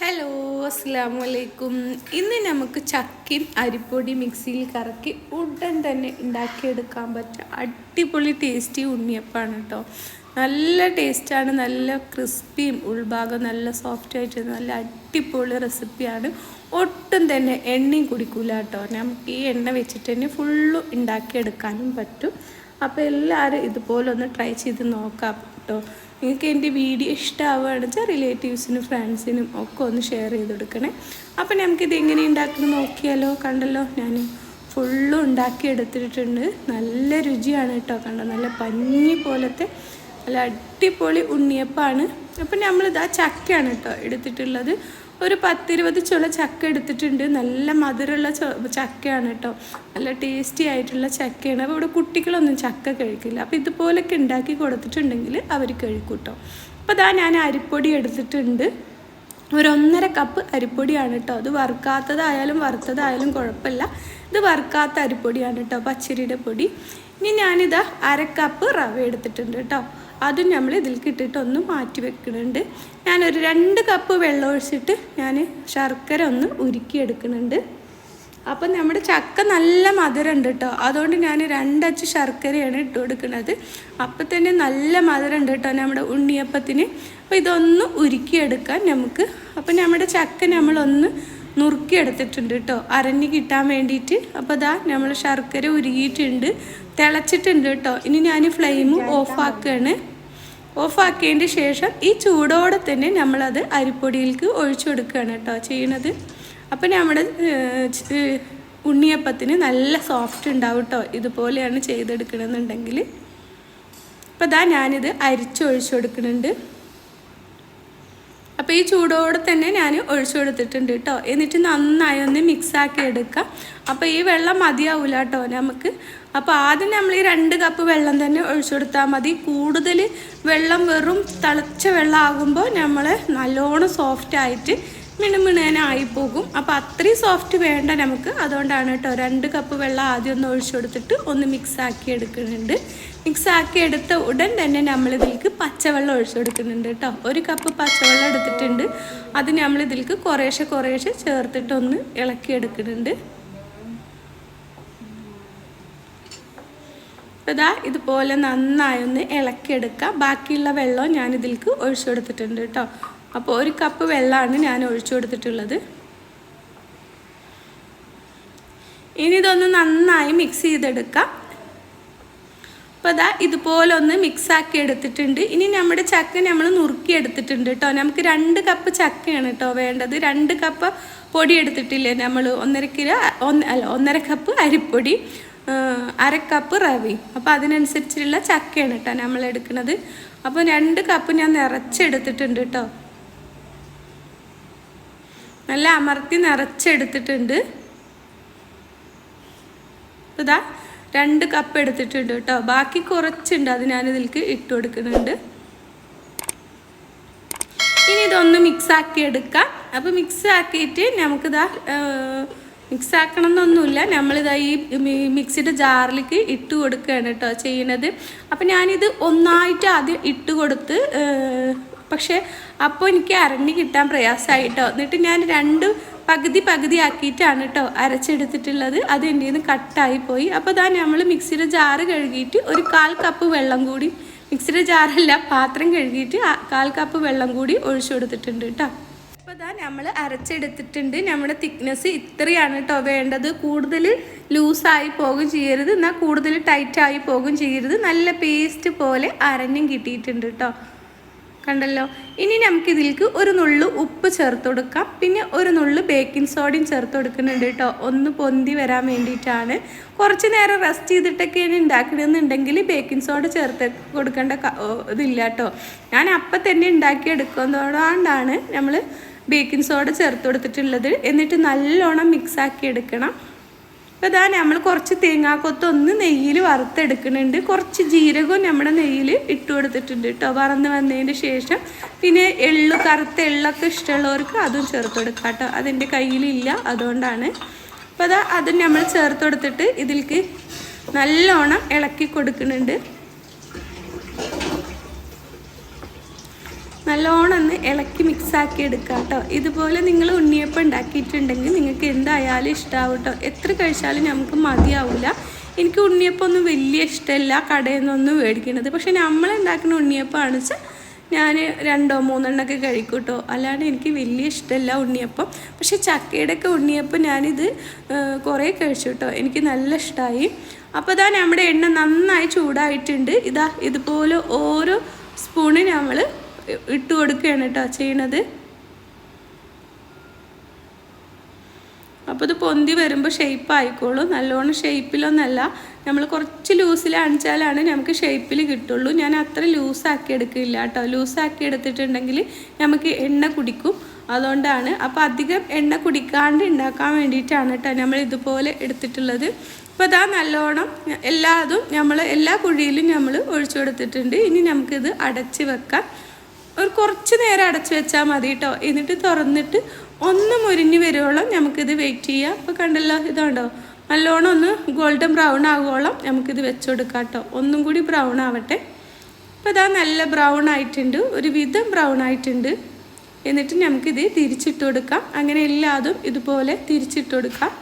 Hello അസ്സാം വലൈക്കും ഇന്ന് നമുക്ക് ചക്കയും അരിപ്പൊടി മിക്സിയിൽ കറക്കി ഉടൻ തന്നെ ഉണ്ടാക്കിയെടുക്കാൻ പറ്റുക അടിപൊളി ടേസ്റ്റി ഉണ്ണിയപ്പാണ് കേട്ടോ. നല്ല ടേസ്റ്റാണ് നല്ല ക്രിസ്പിയും ഉൾഭാഗം നല്ല സോഫ്റ്റ് ആയിട്ട് നല്ല അടിപൊളി റെസിപ്പിയാണ് ഒട്ടും തന്നെ എണ്ണയും കുടിക്കൂല കേട്ടോ. നമുക്ക് ഈ എണ്ണ വെച്ചിട്ട് തന്നെ ഫുള്ള് ഉണ്ടാക്കിയെടുക്കാനും പറ്റും. അപ്പോൾ എല്ലാവരും ഇതുപോലെ ഒന്ന് ട്രൈ ചെയ്ത് നോക്കാം കേട്ടോ. നിങ്ങൾക്ക് എന്റെ വീഡിയോ ഇഷ്ടമാവുകയാണെന്ന് റിലേറ്റീവ്സിനും ഫ്രണ്ട്സിനും ഒക്കെ ഒന്ന് ഷെയർ ചെയ്ത് കൊടുക്കണേ. അപ്പം നമുക്കിത് എങ്ങനെ ഉണ്ടാക്കുന്നത് നോക്കിയാലോ? കണ്ടല്ലോ ഞാൻ ഫുള്ളും ഉണ്ടാക്കി എടുത്തിട്ടുണ്ട്. നല്ല രുചിയാണ് കേട്ടോ കണ്ടോ? നല്ല പഞ്ഞി പോലത്തെ നല്ല അടിപൊളി ഉണ്ണിയപ്പാണ് അപ്പം നമ്മളിത് ആ ചക്കയാണ് കേട്ടോ എടുത്തിട്ടുള്ളത്. ഒരു പത്തിരുപത് ചുള ചക്ക എടുത്തിട്ടുണ്ട്. നല്ല മധുരമുള്ള ചക്കയാണ് കേട്ടോ. നല്ല ടേസ്റ്റി ആയിട്ടുള്ള ചക്കയാണ്. അപ്പോൾ ഇവിടെ കുട്ടികളൊന്നും ചക്ക കഴിക്കില്ല. അപ്പോൾ ഇതുപോലൊക്കെ ഉണ്ടാക്കി കൊടുത്തിട്ടുണ്ടെങ്കിൽ അവർ കഴിക്കും കേട്ടോ അപ്പോൾ ഇതാ ഞാൻ അരിപ്പൊടി എടുത്തിട്ടുണ്ട്. ഒരു ഒന്നര കപ്പ് അരിപ്പൊടിയാണ് കേട്ടോ അത് വറുക്കാത്തതായാലും വറുത്തതായാലും കുഴപ്പമില്ല. ഇത് വറുക്കാത്ത അരിപ്പൊടിയാണ് കേട്ടോ പച്ചരിയുടെ പൊടി. ഇനി ഞാനിതാ അര കപ്പ് റവ എടുത്തിട്ടുണ്ട് കേട്ടോ അതും നമ്മൾ ഇതിൽ ഇട്ടിട്ട് ഒന്ന് മാറ്റി വെക്കുന്നുണ്ട്. ഞാനൊരു രണ്ട് കപ്പ് വെള്ളം ഒഴിച്ചിട്ട് ഞാൻ ശർക്കര ഒന്ന് ഉരുക്കിയെടുക്കുന്നുണ്ട് അപ്പം നമ്മുടെ ചക്ക നല്ല മധുരം ഉണ്ട് കേട്ടോ അതുകൊണ്ട് ഞാൻ രണ്ടച്ച് ശർക്കരയാണ് ഇട്ട് കൊടുക്കുന്നത്. അപ്പം തന്നെ നല്ല മധുരം ഉണ്ട് കേട്ടോ നമ്മുടെ ഉണ്ണിയപ്പത്തിന്. അപ്പോൾ ഇതൊന്ന് ഉരുക്കിയെടുക്കാൻ നമുക്ക് അപ്പം നമ്മുടെ ചക്ക നമ്മളൊന്ന് നുറുക്കിയെടുത്തിട്ടുണ്ട് കേട്ടോ. അരഞ്ഞ് കിട്ടാൻ വേണ്ടിയിട്ട്. അപ്പോൾ അതാ നമ്മൾ ശർക്കര ഉരുകിയിട്ടുണ്ട്. തിളച്ചിട്ടുണ്ട് കേട്ടോ. ഇനി ഞാൻ ഫ്ലെയിം ഓഫാക്കുകയാണ് ഓഫാക്കിയതിന്റെ ശേഷം ഈ ചൂടോടെ തന്നെ നമ്മളത് അരിപ്പൊടിയിലേക്ക് ഒഴിച്ചു കൊടുക്കുകയാണ് കേട്ടോ ചെയ്യണത്. അപ്പം നമ്മുടെ ഉണ്ണിയപ്പത്തിന് നല്ല സോഫ്റ്റ് ഉണ്ടാവും കേട്ടോ. ഇതുപോലെയാണ് ചെയ്തെടുക്കണമെന്നുണ്ടെങ്കിൽ അപ്പോൾ ഇതാ ഞാനിത് അരിച്ചൊഴിച്ചു കൊടുക്കുന്നുണ്ട്. അപ്പോൾ ഈ ചൂടോടെ തന്നെ ഞാൻ ഒഴിച്ചു കൊടുത്തിട്ടുണ്ട് കേട്ടോ എന്നിട്ട് നന്നായി ഒന്ന് മിക്സാക്കി എടുക്കാം. അപ്പോൾ ഈ വെള്ളം മതിയാവില്ല കേട്ടോ നമുക്ക്. അപ്പോൾ ആദ്യം നമ്മൾ ഈ രണ്ട് കപ്പ് വെള്ളം തന്നെ ഒഴിച്ചു കൊടുത്താൽ മതി. കൂടുതൽ വെള്ളം വെറും തിളച്ച വെള്ളം ആകുമ്പോൾ നമ്മൾ നല്ലോണം സോഫ്റ്റ് ആയിട്ട് മിണുമിണേനായി പോകും. അപ്പോൾ അത്രയും സോഫ്റ്റ് വേണ്ട നമുക്ക്. അതുകൊണ്ടാണ് കേട്ടോ രണ്ട് കപ്പ് വെള്ളം ആദ്യം ഒന്ന് ഒഴിച്ചു കൊടുത്തിട്ട് ഒന്ന് മിക്സ് ആക്കി എടുക്കുന്നുണ്ട്. മിക്സ് ആക്കി എടുത്ത ഉടൻ തന്നെ നമ്മൾ ഇതിലേക്ക് പച്ചവെള്ളം ഒഴിച്ചു കൊടുക്കുന്നുണ്ട് കേട്ടോ. ഒരു കപ്പ് പച്ചവെള്ളം എടുത്തിട്ടുണ്ട്. അത് നമ്മൾ ഇതിലേക്ക് കുറേശ്ശെ കുറേശ്ശെ ചേർത്തിട്ടൊന്ന് ഇളക്കി എടുക്കുന്നുണ്ട്. അപ്പോൾ ഇതാ ഇതുപോലെ നന്നായി ഒന്ന് ഇളക്കിയെടുക്കുക ബാക്കിയുള്ള വെള്ളം ഞാൻ ഇതിലേക്ക് ഒഴിച്ചു കൊടുത്തിട്ടുണ്ട് കേട്ടോ. അപ്പോൾ ഒരു കപ്പ് വെള്ളമാണ് ഞാൻ ഒഴിച്ചു കൊടുത്തിട്ടുള്ളത്. ഇനി ഇതൊന്ന് നന്നായി മിക്സ് ചെയ്തെടുക്കാം. അപ്പോൾ അതാ ഇതുപോലെ ഒന്ന് മിക്സ് ആക്കി എടുത്തിട്ടുണ്ട്. ഇനി നമ്മുടെ ചക്ക നമ്മൾ നുറുക്കി എടുത്തിട്ടുണ്ട് കേട്ടോ നമുക്ക് രണ്ട് കപ്പ് ചക്കയാണ് കേട്ടോ വേണ്ടത്. രണ്ട് കപ്പ് പൊടി എടുത്തിട്ടില്ലേ നമ്മൾ? ഒന്നര കിലോ അല്ല ഒന്നര കപ്പ് അരിപ്പൊടി അര കപ്പ് റവി. അപ്പോൾ അതിനനുസരിച്ചുള്ള ചക്കയാണ് കേട്ടോ നമ്മൾ എടുക്കുന്നത്. അപ്പോൾ രണ്ട് കപ്പ് ഞാൻ നിറച്ചെടുത്തിട്ടുണ്ട് കേട്ടോ നല്ല അമർത്തി നിറച്ചെടുത്തിട്ടുണ്ട്. ഇതാ രണ്ട് കപ്പ് എടുത്തിട്ടുണ്ട് കേട്ടോ. ബാക്കി കുറച്ചുണ്ട്. അത് ഞാൻ ഇതിലേക്ക് ഇട്ട് കൊടുക്കുന്നുണ്ട്. ഇനി ഇതൊന്ന് മിക്സ് ആക്കി എടുക്കാം. അപ്പോൾ മിക്സ് ആക്കിയിട്ട് നമുക്കിതാ മിക്സ് ആക്കണം എന്നൊന്നുമില്ല നമ്മളിതാ ഈ മിക്സിയുടെ ജാറിലേക്ക് ഇട്ട് കൊടുക്കുകയാണ് കേട്ടോ ചെയ്യണത് അപ്പം ഞാനിത് ഒന്നായിട്ട് ആദ്യം ഇട്ട് കൊടുത്ത് പക്ഷേ അപ്പോൾ എനിക്ക് അരഞ്ഞ് കിട്ടാൻ പ്രയാസമായിട്ടോ എന്നിട്ട് ഞാൻ രണ്ട് പകുതി പകുതി ആക്കിയിട്ടാണ് കേട്ടോ അരച്ചെടുത്തിട്ടുള്ളത്. അത് എന്റെ നിന്ന് കട്ടായി പോയി. അപ്പോൾ ഇതാ നമ്മൾ മിക്സിയുടെ ജാറ് കഴുകിയിട്ട് ഒരു കാൽ കപ്പ് വെള്ളം കൂടി മിക്സിയുടെ ജാറല്ല പാത്രം കഴുകിയിട്ട് കാൽ കപ്പ് വെള്ളം കൂടി ഒഴിച്ചു കൊടുത്തിട്ടുണ്ട് കേട്ടോ അപ്പോൾ ഇതാ നമ്മൾ അരച്ചെടുത്തിട്ടുണ്ട്. നമ്മുടെ തിക്നെസ് ഇത്രയാണ് കേട്ടോ വേണ്ടത്. കൂടുതൽ ലൂസായി പോകും ചെയ്യരുത്. എന്നാൽ കൂടുതൽ ടൈറ്റായി പോകും ചെയ്യരുത്. നല്ല പേസ്റ്റ് പോലെ അരഞ്ഞും കിട്ടിയിട്ടുണ്ട് കേട്ടോ കണ്ടല്ലോ? ഇനി നമുക്ക് ഇതിലേക്ക് ഒരു നുള്ളു ഉപ്പ് ചേർത്ത് കൊടുക്കാം. പിന്നെ ഒരു നുള്ളു ബേക്കിംഗ് സോഡയും ചേർത്ത് കൊടുക്കുന്നുണ്ട് കേട്ടോ. ഒന്ന് പൊന്തി വരാൻ വേണ്ടിയിട്ടാണ്. കുറച്ച് നേരം റെസ്റ്റ് ചെയ്തിട്ടൊക്കെയാണ് ഉണ്ടാക്കണമെന്നുണ്ടെങ്കിൽ ബേക്കിംഗ് സോഡ ചേർത്ത് കൊടുക്കേണ്ട ഇതില്ല കേട്ടോ. ഞാൻ അപ്പം തന്നെ ഉണ്ടാക്കി എടുക്കുന്നതുകൊണ്ടാണ് നമ്മൾ ബേക്കിംഗ് സോഡ ചേർത്ത് കൊടുത്തിട്ടുള്ളത്. എന്നിട്ട് നല്ലോണം മിക്സാക്കി എടുക്കണം. അപ്പോൾ ഇതാ നമ്മൾ കുറച്ച് തേങ്ങാക്കൊത്ത് ഒന്ന് നെയ്യിൽ വറുത്തെടുക്കുന്നുണ്ട്. കുറച്ച് ജീരകവും നമ്മുടെ നെയ്യിൽ ഇട്ട് കൊടുത്തിട്ടുണ്ട് കേട്ടോ. വറന്ന് വന്നതിന് ശേഷം പിന്നെ എള്ള് കറുത്ത എള്ളൊക്കെ ഇഷ്ടമുള്ളവർക്ക് അതും ചേർത്ത് കൊടുക്കാം കേട്ടോ. അതെന്റെ കയ്യിലില്ല അതുകൊണ്ടാണ്. അപ്പോൾ അതാ അതും നമ്മൾ ചേർത്ത് കൊടുത്തിട്ട് ഇതിലേക്ക് നല്ലോണം ഇളക്കി കൊടുക്കുന്നുണ്ട്. നല്ലോണം ഒന്ന് ഇളക്കി മിക്സാക്കി എടുക്കുക കേട്ടോ. ഇതുപോലെ നിങ്ങൾ ഉണ്ണിയപ്പം ഉണ്ടാക്കിയിട്ടുണ്ടെങ്കിൽ നിങ്ങൾക്ക് എന്തായാലും ഇഷ്ടമാവും കേട്ടോ. എത്ര കഴിച്ചാലും നമുക്ക് മതിയാവില്ല എനിക്ക് ഉണ്ണിയപ്പം ഒന്നും വലിയ ഇഷ്ടമല്ല. കടയിൽ നിന്നൊന്നും മേടിക്കണത്. പക്ഷേ നമ്മൾ ഉണ്ടാക്കുന്ന ഉണ്ണിയപ്പമാണ് വെച്ചാൽ ഞാൻ രണ്ടോ മൂന്നെണ്ണമൊക്കെ കഴിക്കും കേട്ടോ. അല്ലാണ്ട് എനിക്ക് വലിയ ഇഷ്ടമല്ല ഉണ്ണിയപ്പം. പക്ഷെ ചക്കയുടെ ഒക്കെ ഉണ്ണിയപ്പം ഞാനിത് കുറേ കഴിച്ചു കേട്ടോ. എനിക്ക് നല്ല ഇഷ്ടമായി അപ്പോൾ ഇതാ നമ്മുടെ എണ്ണ നന്നായി ചൂടായിട്ടുണ്ട്. ഇതാ ഇതുപോലെ ഓരോ സ്പൂണ് നമ്മൾ ഇട്ട് കൊടുക്കുകയാണ് കേട്ടോ ചെയ്യണത്. അപ്പോൾ ഇത് പൊന്തി വരുമ്പോൾ ഷേപ്പ് ആയിക്കോളും. നല്ലോണം ഷേപ്പിലൊന്നല്ല നമ്മൾ കുറച്ച് ലൂസിൽ അണിച്ചാലാണ് നമുക്ക് ഷേപ്പിൽ കിട്ടുള്ളൂ. ഞാൻ അത്ര ലൂസാക്കി എടുക്കില്ല കേട്ടോ. ലൂസാക്കി എടുത്തിട്ടുണ്ടെങ്കിൽ നമുക്ക് എണ്ണ കുടിക്കും. അതുകൊണ്ടാണ്. അപ്പോൾ അധികം എണ്ണ കുടിക്കാണ്ട് ഉണ്ടാക്കാൻ വേണ്ടിയിട്ടാണ് കേട്ടോ നമ്മൾ ഇതുപോലെ എടുത്തിട്ടുള്ളത്. അപ്പോൾ അതാ നല്ലോണം എല്ലാതും നമ്മൾ എല്ലാ കുഴിയിലും നമ്മൾ ഒഴിച്ചു കൊടുത്തിട്ടുണ്ട്. ഇനി നമുക്കിത് അടച്ച് വെക്കാം. ഒരു കുറച്ച് നേരം അടച്ചു വെച്ചാൽ മതി കേട്ടോ എന്നിട്ട് തുറന്നിട്ട് ഒന്ന് മുരിഞ്ഞ് വരുവോളം നമുക്കിത് വെയിറ്റ് ചെയ്യാം. അപ്പോൾ കണ്ടല്ലോ ഇതുണ്ടോ? നല്ലോണം ഒന്ന് ഗോൾഡൻ ബ്രൗൺ ആകുവോളം നമുക്കിത് വെച്ച് കൊടുക്കാം കേട്ടോ ഒന്നും കൂടി ബ്രൗൺ ആവട്ടെ. അപ്പോൾ ഇതാ നല്ല ബ്രൗൺ ആയിട്ടുണ്ട്. ഒരു വിധം ബ്രൗൺ ആയിട്ടുണ്ട്. എന്നിട്ട് നമുക്കിത് തിരിച്ചിട്ട് കൊടുക്കാം അങ്ങനെ എല്ലാതും ഇതുപോലെ തിരിച്ചിട്ട് കൊടുക്കാം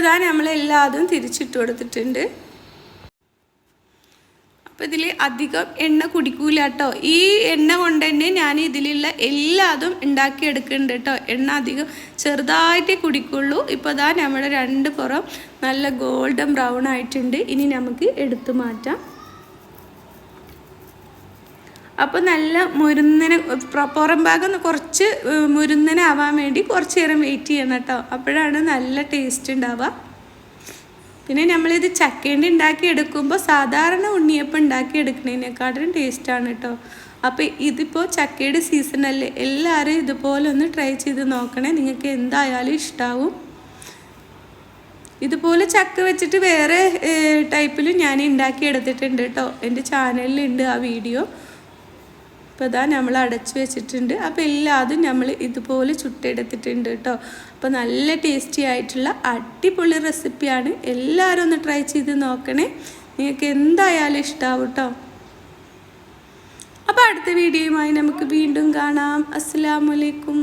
അപ്പോൾ ഇതാ നമ്മൾ എല്ലാതും തിരിച്ചിട്ട് കൊടുത്തിട്ടുണ്ട്. അപ്പോൾ ഇതിൽ അധികം എണ്ണ കുടിക്കൂല കേട്ടോ ഈ എണ്ണ കൊണ്ട് തന്നെ ഞാൻ ഇതിലുള്ള എല്ലാതും ഉണ്ടാക്കിയെടുക്കുന്നുണ്ട് കേട്ടോ എണ്ണ അധികം ചെറുതായിട്ടേ കുടിക്കുള്ളൂ. ഇപ്പോൾ ഇതാ നമ്മുടെ രണ്ട് പുറം നല്ല ഗോൾഡൻ ബ്രൗൺ ആയിട്ടുണ്ട്. ഇനി നമുക്ക് എടുത്തു മാറ്റാം. അപ്പോൾ നല്ല മുരുന്നനെ പുറം ഭാഗം കുറച്ച് മുരുന്നനാവാൻ വേണ്ടി കുറച്ച് നേരം വെയിറ്റ് ചെയ്യണം കേട്ടോ. അപ്പോഴാണ് നല്ല ടേസ്റ്റ് ഉണ്ടാവുക. പിന്നെ നമ്മളിത് ചക്കേണ്ടി ഉണ്ടാക്കി എടുക്കുമ്പോൾ സാധാരണ ഉണ്ണിയപ്പം ഉണ്ടാക്കി എടുക്കുന്നതിനേക്കാളും ടേസ്റ്റാണ് കേട്ടോ. അപ്പോൾ ഇതിപ്പോൾ ചക്കയുടെ സീസണല്ലേ എല്ലാവരും ഇതുപോലെ ഒന്ന് ട്രൈ ചെയ്ത് നോക്കണേ. നിങ്ങൾക്ക് എന്തായാലും ഇഷ്ടാവും. ഇതുപോലെ ചക്ക വെച്ചിട്ട് വേറെ ടൈപ്പിലും ഞാൻ ഉണ്ടാക്കി എടുത്തിട്ടുണ്ട് കേട്ടോ. എന്റെ ചാനലിലുണ്ട് ആ വീഡിയോ അപ്പോൾ ഇതാ നമ്മൾ അടച്ചു വെച്ചിട്ടുണ്ട്. അപ്പോൾ എല്ലാതും നമ്മൾ ഇതുപോലെ ചുട്ടെടുത്തിട്ടുണ്ട് കേട്ടോ. അപ്പോൾ നല്ല ടേസ്റ്റി ആയിട്ടുള്ള അടിപൊളി റെസിപ്പിയാണ് എല്ലാവരും ഒന്ന് ട്രൈ ചെയ്ത് നോക്കണേ. നിങ്ങൾക്ക് എന്തായാലും ഇഷ്ടാവും കേട്ടോ. അപ്പോൾ അടുത്ത വീഡിയോയുമായി നമുക്ക് വീണ്ടും കാണാം. അസ്സാമലൈക്കും